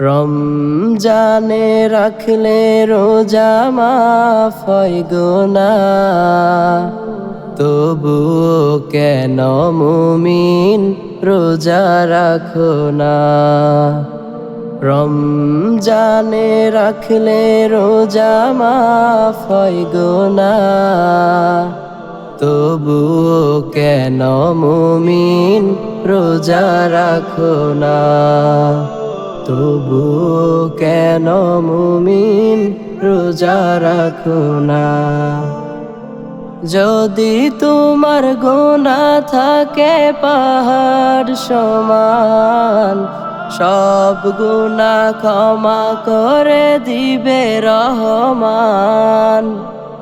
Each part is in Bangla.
রমজানে রাখলে রোজা মাফ হয় গোনা তবু কেন মুমিন রোজা রাখো না? রমজানে রাখলে রোজা মাফ হয় গোনা তবু কেন মুমিন রোজা রাখো না? তবু কেন মুমিন রোজা রাখো না? যদি তোমার গোনা থাকে পাহাড় সমান, সব গুণা ক্ষমা করে দিবে রহমান।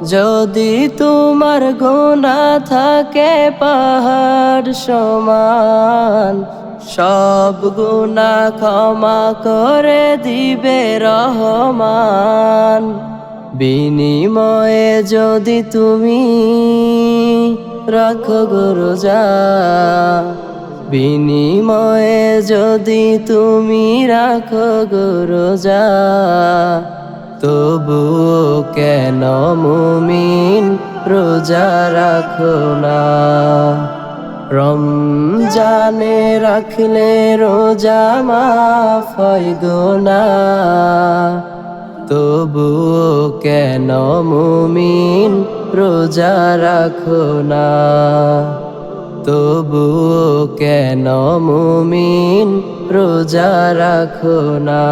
যদি তোমার গোনা থাকে পাহাড় সমান সব গুণা ক্ষমা করে দিবে রহমান। বিনিময়ে যদি তুমি রাখো রোজা বিনিময়ে যদি তুমি রাখো রোজা তবু কেন মুমিন রোজা রাখো না? রমজানে রাখলে রোজা মাফ হয় তবু কেন মুমিন রোজা রাখো না? তবু কেন মুমিন রোজা রাখো না?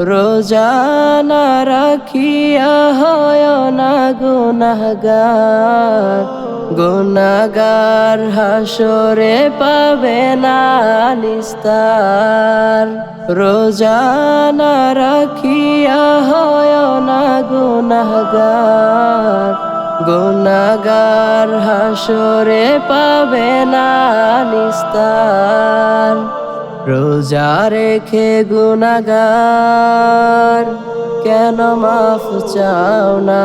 রোজা না রাখিয়া হয় না গুনাগার গুনাগার হাসরে পাবে না নিস্তার। রোজা না রাখিয়া হয় না গুনাগার গুনাগার হাসরে পাবে না নিস্তার। রোজা রেখে গুনাগার কেন মাফ চাও না?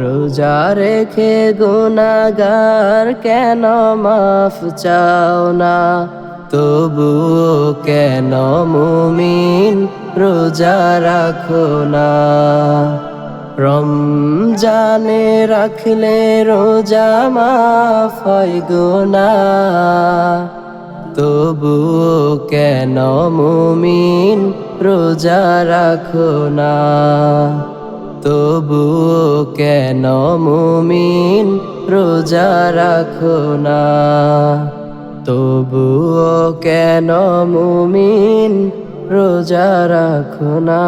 রোজা রেখে গুনাগার কেন মাফ চাও না? তবু কেন মুমিন রোজা রাখো না? রমজানে রাখলে রোজা মাফ হয় গোনা তবু কেন মুমিন রোজা রাখো না? তবু কেন মুমিন রোজা রাখো না? তবুও কেন মুমিন রোজা রাখো না?